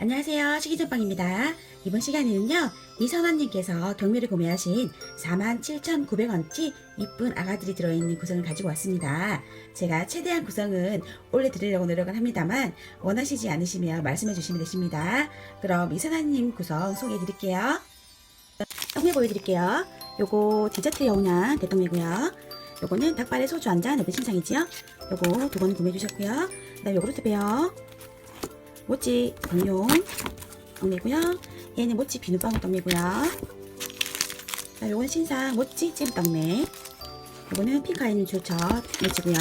안녕하세요. 식이전빵입니다. 이번 시간에는요, 이선원님께서 경매를 구매하신 47,900원치 이쁜 아가들이 들어있는 구성을 가지고 왔습니다. 제가 최대한 구성은 올려드리려고 노력을 합니다만, 원하시지 않으시면 말씀해 주시면 되십니다. 그럼 이선원님 구성 소개해 드릴게요. 떡메 보여드릴게요. 요거 디저트 여우냥 대떡메고요. 요거는 닭발에 소주 한 잔, 옆에 신상이지요. 요거 두번 구매해 주셨고요. 그 다음에 요구르트 베어, 모찌 공룡 떡매고요. 얘는 모찌 비누빵 떡매고요. 자, 요건 신상 모찌 찜 떡매. 요거는 핑크아이님 줄첫 모찌고요.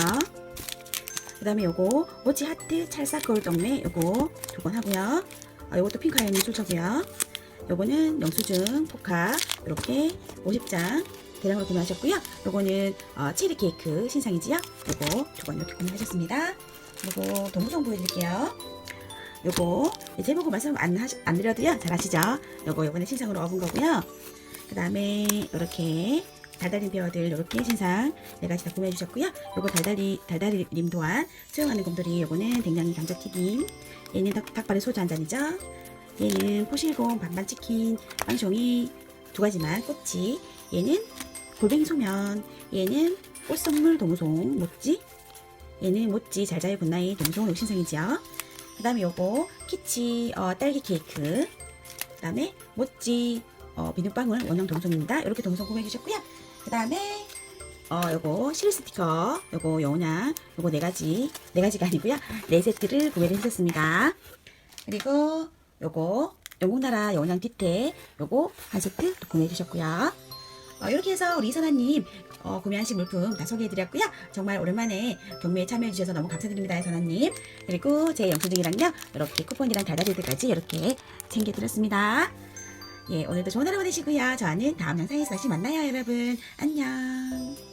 그 다음에 요거 모찌 하트 찰싹 거울 떡매 요거 두 번 하고요. 아, 요것도 핑크아이님 줄쳐고요. 요거는 영수증 포카 이렇게 50장 대량으로 구매하셨고요. 요거는 어, 체리 케이크 신상이지요. 요거 두 번 이렇게 구매하셨습니다. 요거 동구성 보여드릴게요. 요거 제목은 말씀 안, 하시, 안 드려도요 잘 아시죠? 요거 요번에 신상으로 얻은 거고요. 그 다음에 이렇게 달달이 베어들 이렇게 신상 네 가지 다 구매해 주셨고요. 요거 달달이 달달이림 또한 수영하는 곰돌이 요거는 된장이 감자튀김 얘는 닭, 닭발의 소주 한 잔이죠. 얘는 포실곰 반반 치킨 빵종이 두 가지만 꼬치 얘는 골뱅이 소면 얘는 꽃선물 동송 모찌 얘는 모찌 잘자요 굿나잇 동송 신상이지요. 그 다음에 요거 키치 어, 딸기 케이크 그 다음에 모찌 어, 비눗방울 원형 동송입니다. 이렇게 동송 구매해 주셨고요. 그 다음에 어 요거 실 스티커 요거 여우냥 요거 네 가지 네 가지가 아니고요. 네 세트를 구매를 해주셨습니다. 그리고 요거 영국나라 여우냥 뒤태 요거 한 세트 또 구매해 주셨고요 어, 이렇게 해서 우리 이선아님 어, 구매하신 물품 다 소개해드렸고요. 정말 오랜만에 경매에 참여해주셔서 너무 감사드립니다, 이선아님. 그리고 제 영수증이랑요, 이렇게 쿠폰이랑 달달이들까지 이렇게 챙겨드렸습니다. 예, 오늘도 좋은 하루 보내시고요. 저는 다음 영상에서 다시 만나요, 여러분. 안녕.